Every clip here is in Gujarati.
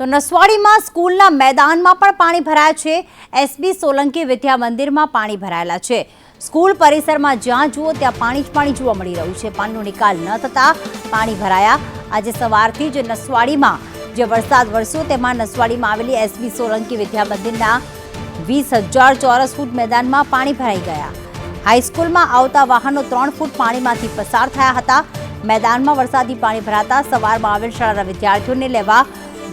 તો નસવાડીમાં સ્કૂલના મેદાનમાં પણ પાણી ભરાયા છે. એસબી સોલંકી વિદ્યા મંદિરમાં પાણી ભરાયેલા છે. સ્કૂલ પરિસરમાં જ્યાં જુઓ ત્યાં પાણી જ પાણી જોવા મળી રહ્યું છે. પાણીનો નિકાલ ન થતાં પાણી ભરાયા. આજે સવારથી જ નસવાડીમાં જે વરસાદ વરસ્યો તેમાં નસવાડીમાં આવેલી એસબી સોલંકી વિદ્યા મંદિરના વીસ હજાર ચોરસ ફૂટ મેદાનમાં પાણી ભરાઈ ગયા. હાઈસ્કૂલમાં આવતા વાહનો ત્રણ ફૂટ પાણીમાંથી પસાર થયા હતા. મેદાનમાં વરસાદી પાણી ભરાતા સવારમાં આવેલ શાળાના વિદ્યાર્થીઓને લેવા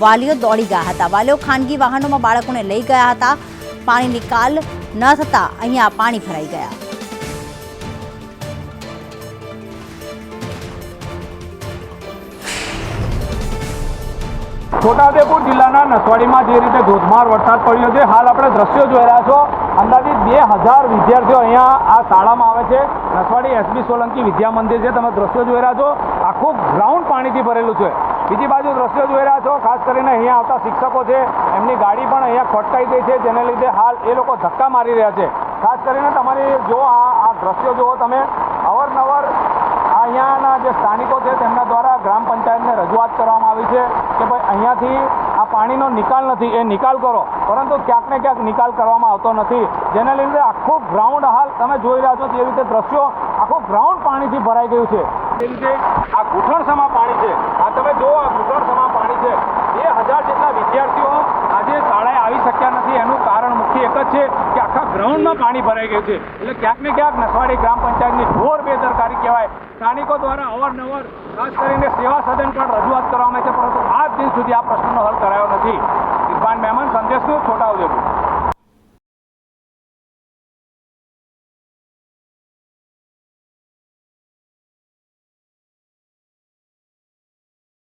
વાલીઓ દોડી ગયા હતા. વાલીઓ ખાનગી વાહનોમાં બાળકોને લઈ ગયા હતા. પાણી નિકાલ ન થતા અહીંયા પાણી ભરાઈ ગયા. છોટાઉદેપુર જિલ્લાના નસવાડીમાં જે રીતે ધોધમાર વરસાદ પડ્યો છે, હાલ આપણે દ્રશ્યો જોઈ રહ્યા છો. અંદાજિત બે હજાર વિદ્યાર્થીઓ અહીંયા આ શાળામાં આવે છે. નસવાડી એસબી સોલંકી વિદ્યા મંદિર છે, તમે દ્રશ્યો જોઈ રહ્યા છો. આખું ગ્રાઉન્ડ પાણીથી ભરેલું છે. બીજી બાજુ દ્રશ્યો જોઈ રહ્યા છો. ખાસ કરીને અહીંયા આવતા શિક્ષકો છે. એમની ગાડી પણ અહીંયા ખોટકાઈ ગઈ છે, જેને લીધે હાલ એ લોકો ધક્કા મારી રહ્યા છે. ખાસ કરીને તમારી જો આ આ દ્રશ્યો જુઓ તમે, અવારનવાર અહીંયાના જે સ્થાનિકો છે, તેમના દ્વારા ગ્રામ પંચાયતને રજૂઆત કરવામાં આવી છે કે ભાઈ અહીંયાથી આ પાણીનો નિકાલ નથી, એ નિકાલ કરો. પરંતુ ક્યાંક ને ક્યાંક નિકાલ કરવામાં આવતો નથી. જેને લીધે આખું ગ્રાઉન્ડ હાલ તમે જોઈ રહ્યા છો તે રીતે દ્રશ્યો આખું ગ્રાઉન્ડ પાણીથી ભરાઈ ગયું છે. તે રીતે આ ઘૂંટણસમા પાણી છે, આ તમે જુઓ, આ ઘૂંટણસમા પાણી છે. બે હજાર જેટલા વિદ્યાર્થીઓ આજે શાળાએ આવી શક્યા નથી. એનું કારણ મુખ્ય એક જ છે કે આખા ગ્રાઉન્ડમાં પાણી ભરાઈ ગયું છે. એટલે ક્યાંક ને ક્યાંક નસવાડી ગ્રામ પંચાયતની ઘોર બેદરકારી કહેવાય. સ્થાનિકો દ્વારા અવારનવાર ખાસ કરીને સેવા સદન પણ રજૂઆત કરવામાં આવે છે, પરંતુ આજ દિન સુધી આ પ્રશ્નનો હલ કરાયો નથી. ઇરફાન મહેમાન સંદેશનું છોટાઉદેપુર.